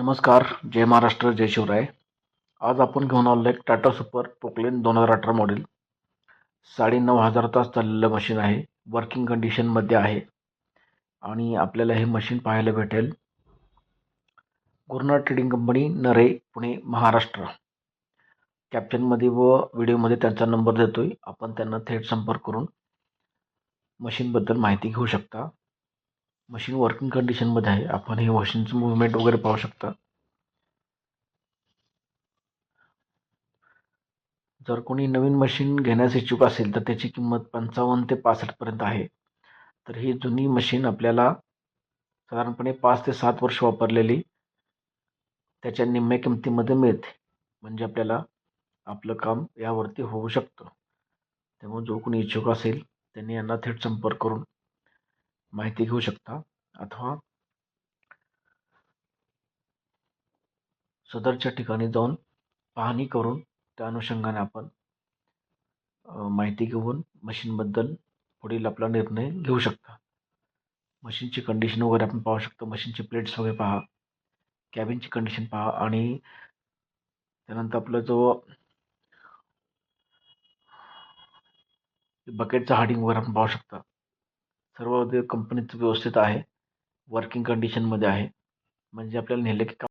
नमस्कार जय महाराष्ट्र जय शिवराय. आज आपण घेऊन आलो एक टाटा सुपर पोकलेन दोन हजार अठरा मॉडेल साडे नऊ हजार तास चाललेलं मशीन आहे. वर्किंग कंडिशनमध्ये आहे. आणि आपल्याला हे मशीन पाहायला भेटेल. गुरुना ट्रेडिंग कंपनी नरे पुणे महाराष्ट्र. कॅप्शनमध्ये व व्हिडिओमध्ये त्यांचा नंबर देतो आहे आपण त्यांना थेट संपर्क करून मशीनबद्दल माहिती घेऊ शकता. मशीन वर्किंग कंडिशनमध्ये आहे. आपण हे मशीनचं मुवमेंट वगैरे पाहू शकता. जर कोणी नवीन मशीन घेण्यास इच्छुक असेल तर त्याची किंमत पंचावन्न ते पासष्टपर्यंत आहे. तर ही जुनी मशीन आपल्याला साधारणपणे पाच ते सात वर्ष वापरलेली त्याच्या निम्म्या किमतीमध्ये मिळते. म्हणजे आपल्याला आपलं काम यावरती होऊ शकतं. त्यामुळे जो कोणी इच्छुक असेल त्यांनी यांना थेट संपर्क करून माहिती घेऊ शकता. अथवा सदरच्या ठिकाणी जाऊन पाहणी करून त्या अनुषंगाने आपण माहिती घेऊन मशीनबद्दल पुढील आपला निर्णय घेऊ शकता. मशीनची कंडिशन वगैरे आपण पाहू शकतो. मशीनचे प्लेट्स वगैरे पहा. कॅबिनची कंडिशन पहा आणि त्यानंतर आपला जो बकेटचा हार्डिंग वगैरे आपण पाहू शकता. सर्व ते कंपनीत व्यवस्थित आहे. वर्किंग कंडिशनमध्ये आहे. म्हणजे आपल्याला नेलं की काम